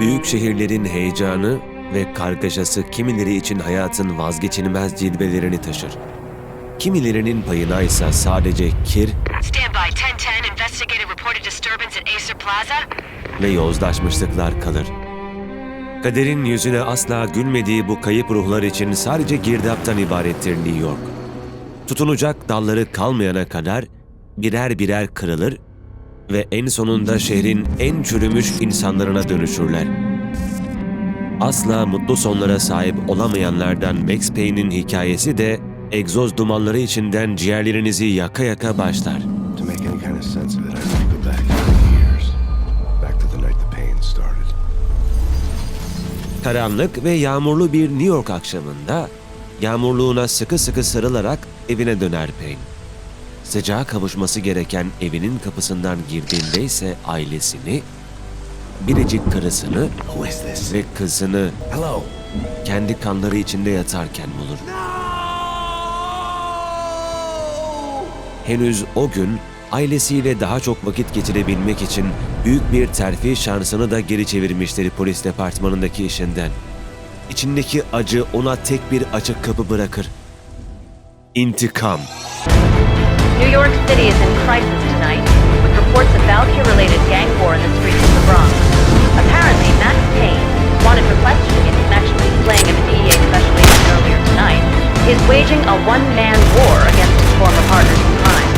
Büyük şehirlerin heyecanı ve kargaşası kimileri için hayatın vazgeçilmez cilvelerini taşır. Kimilerinin payına ise sadece kir Stand by 1010. Investigated reported disturbance at Acer Plaza. ve yozlaşmışlıklar kalır. Kaderin yüzüne asla gülmediği bu kayıp ruhlar için sadece girdaptan ibarettir New York. Tutunacak dalları kalmayana kadar birer birer kırılır ve en sonunda şehrin en çürümüş insanlarına dönüşürler. Asla mutlu sonlara sahip olamayanlardan Max Payne'in hikayesi de egzoz dumanları içinden ciğerlerinizi yaka yaka başlar. To make any kind of sense of it, I have to go back 20 years. Back to the night the pain started. Karanlık ve yağmurlu bir New York akşamında yağmurluğuna sıkı sıkı sarılarak evine döner Payne. Sıcağa kavuşması gereken evinin kapısından girdiğinde ise ailesini, biricik karısını ve kızını Hello? kendi kanları içinde yatarken bulur. Henüz o gün ailesiyle daha çok vakit geçirebilmek için büyük bir terfi şansını da geri çevirmiştir polis departmanındaki işinden. İçindeki acı ona tek bir açık kapı bırakır. İntikam. New York City is in crisis tonight, with reports of Valkyrie-related gang war in the streets of the Bronx. Apparently, Max Payne, wanted for questioning in connection with slaying of a DEA special agent earlier tonight, is waging a one-man war against his former partners in crime.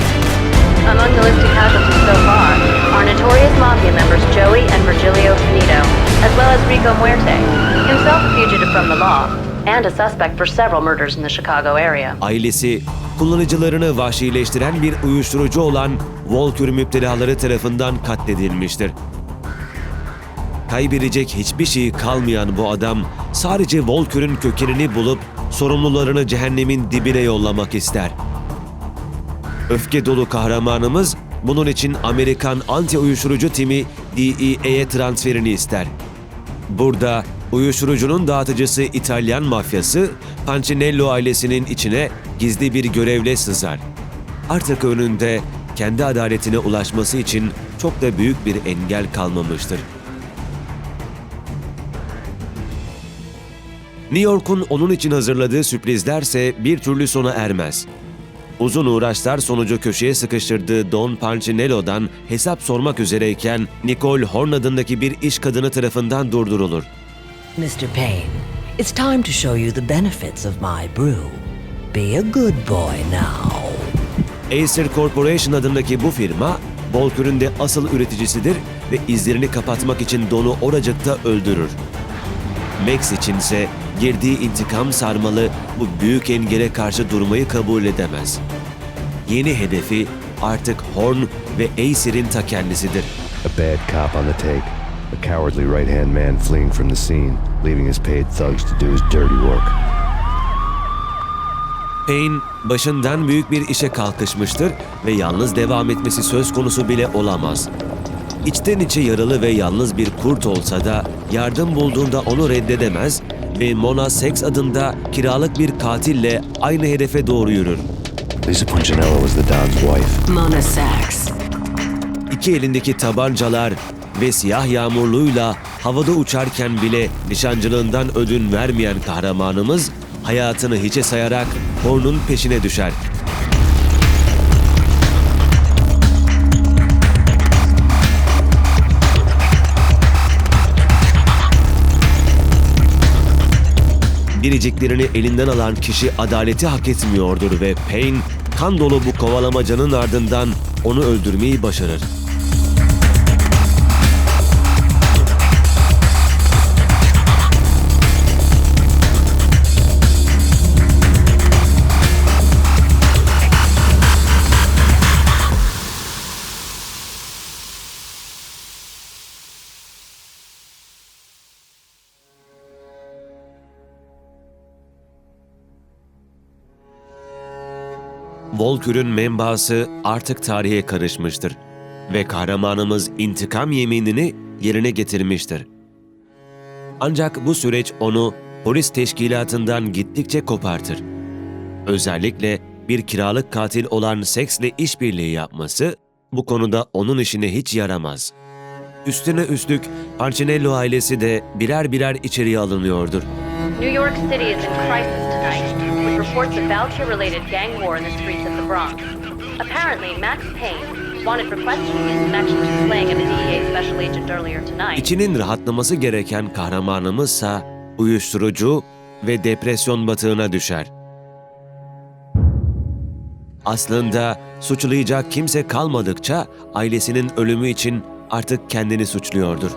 Among the listed casualties so far are notorious mafia members Joey and Virgilio Finito, as well as Rico Muerte, himself a fugitive from the law, and a suspect for several murders in the Chicago area. Ailesi, kullanıcılarını vahşileştiren bir uyuşturucu olan Walker müptelaları tarafından katledilmiştir. Kaybedecek hiçbir şey kalmayan bu adam sadece Walker'ın kökenini bulup sorumlularını cehennemin dibine yollamak ister. Öfke dolu kahramanımız bunun için Amerikan anti-uyuşturucu timi DEA'ye transferini ister. Burada uyuşturucunun dağıtıcısı İtalyan mafyası Pancinello ailesinin içine gizli bir görevle sızar. Artık önünde kendi adaletine ulaşması için çok da büyük bir engel kalmamıştır. New York'un onun için hazırladığı sürprizlerse bir türlü sona ermez. Uzun uğraşlar sonucu köşeye sıkıştırdığı Don Pancinello'dan hesap sormak üzereyken Nicole Horn adındaki bir iş kadını tarafından durdurulur. Mr. Payne, it's time to show you the benefits of my brew. Be a good boy now. Acer Corporation adındaki bu firma, Volkür'ün de asıl üreticisidir ve izlerini kapatmak için Don'u oracıkta öldürür. Max içinse girdiği intikam sarmalı bu büyük engele karşı durmayı kabul edemez. Yeni hedefi artık Horn ve Acer'in ta kendisidir. A bad cop on the take. A cowardly right-hand man fleeing from the scene, leaving his paid thugs to do his dirty work. Payne başından büyük bir işe kalkışmıştır ve yalnız devam etmesi söz konusu bile olamaz. İçten içe yaralı ve yalnız bir kurt olsa da yardım bulduğunda onu reddedemez ve Mona Sex adında kiralık bir katille aynı hedefe doğru yürür. Lisa Punchinello was the Don's wife. Mona Sachs. İki elindeki tabancalar ve siyah yağmurluğuyla havada uçarken bile nişancılığından ödün vermeyen kahramanımız hayatını hiçe sayarak Horn'un peşine düşer. Biriciklerini elinden alan kişi adaleti hak etmiyordur ve Payne kan dolu bu kovalamacanın ardından onu öldürmeyi başarır. Volkür'ün menbaası artık tarihe karışmıştır ve kahramanımız intikam yeminini yerine getirmiştir. Ancak bu süreç onu polis teşkilatından gittikçe kopartır. Özellikle bir kiralık katil olan seksle işbirliği yapması bu konuda onun işine hiç yaramaz. Üstüne üstlük Pancinello ailesi de birer birer içeriye alınıyordur. New York City is in crisis tonight, reports of Valkyrie-related gang war in the streets of the Bronx. Apparently, Max Payne, wanted for questioning in connection to slaying of a DEA special agent earlier tonight, İçinin rahatlaması gereken kahramanımızsa uyuşturucu ve depresyon batığına düşer. Aslında suçlayacak kimse kalmadıkça ailesinin ölümü için artık kendini suçluyordur.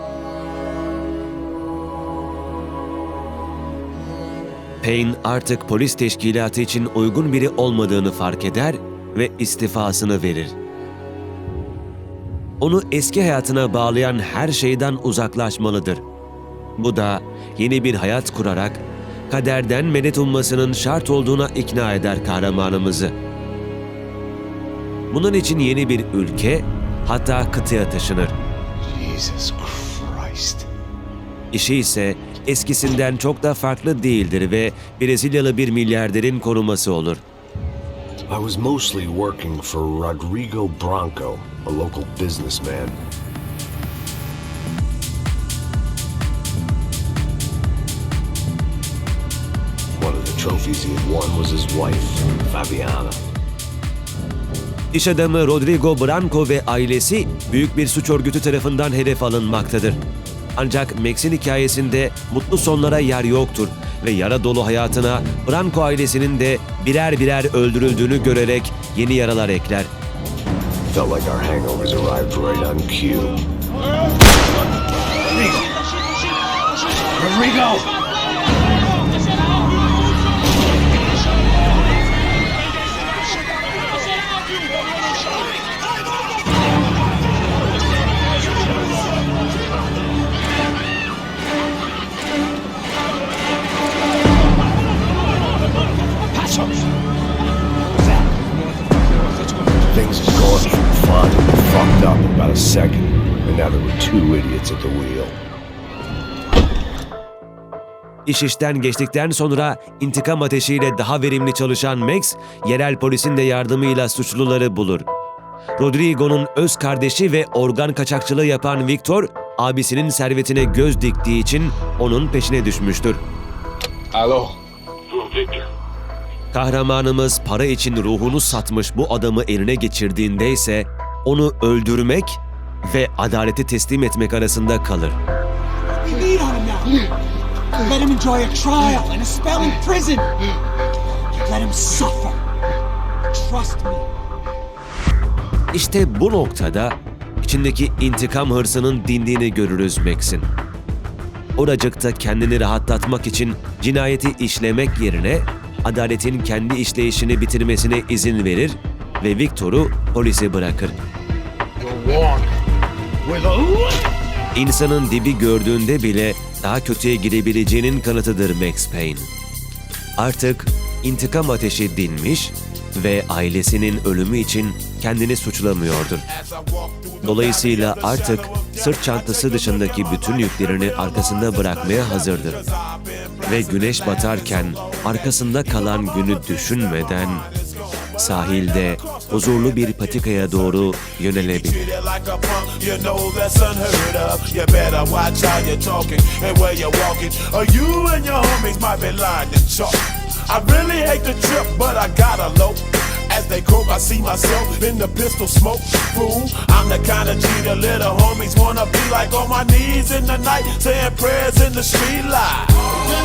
Payne artık polis teşkilatı için uygun biri olmadığını fark eder ve istifasını verir. Onu eski hayatına bağlayan her şeyden uzaklaşmalıdır. Bu da yeni bir hayat kurarak kaderden medet ummasının şart olduğuna ikna eder kahramanımızı. Bunun için yeni bir ülke, hatta kıtaya taşınır. Jesus Christ. İşi ise eskisinden çok da farklı değildir ve Brezilyalı bir milyarderin koruması olur. I was mostly working for Rodrigo Branco, a local businessman. One of the trophies he had won was his wife, Fabiana. İş adamı Rodrigo Branco ve ailesi büyük bir suç örgütü tarafından hedef alınmaktadır. Ancak Max'in hikayesinde mutlu sonlara yer yoktur ve yara dolu hayatına Branco ailesinin de birer birer öldürüldüğünü görerek yeni yaralar ekler. Felt like our hangovers arrived right on cue. Things had gone from fun to fucked up in about a second, and now there were two idiots at the wheel. İş işten geçtikten sonra intikam ateşiyle daha verimli çalışan Max, yerel polisin de yardımıyla suçluları bulur. Rodrigo'nun öz kardeşi ve organ kaçakçılığı yapan Victor, abisinin servetine göz diktiği için onun peşine düşmüştür. Aló. Kahramanımız para için ruhunu satmış bu adamı eline geçirdiğinde ise onu öldürmek ve adaleti teslim etmek arasında kalır. Let him enjoy a trial and a spell in prison. Let him suffer. Trust me. İşte bu noktada içindeki intikam hırsının dindiğini görürüz Max'in. Oracıkta kendini rahatlatmak için cinayeti işlemek yerine adaletin kendi işleyişini bitirmesine izin verir ve Victor'u polise bırakır. İnsanın dibi gördüğünde bile daha kötüye gidebileceğinin kanıtıdır Max Payne. Artık intikam ateşi dinmiş ve ailesinin ölümü için kendini suçlamıyordur. Dolayısıyla artık sırt çantası dışındaki bütün yüklerini arkasında bırakmaya hazırdır. Ve güneş batarken arkasında kalan günü düşünmeden sahilde huzurlu bir patikaya doğru yönelebilir. As they croak, I see myself in the pistol smoke. Fool, I'm the kind of G the little homies wanna be like on my knees in the night, saying prayers in the street light.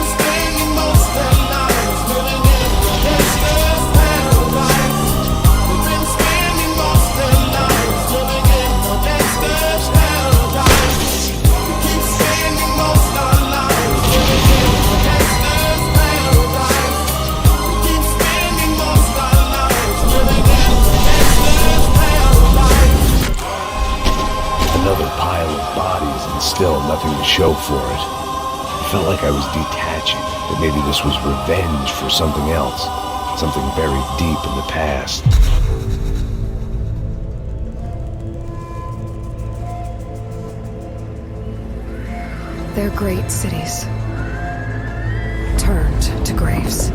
Nothing to show for it. I felt like I was detaching, that maybe this was revenge for something else, something buried deep in the past. They're great cities. Turned to graves.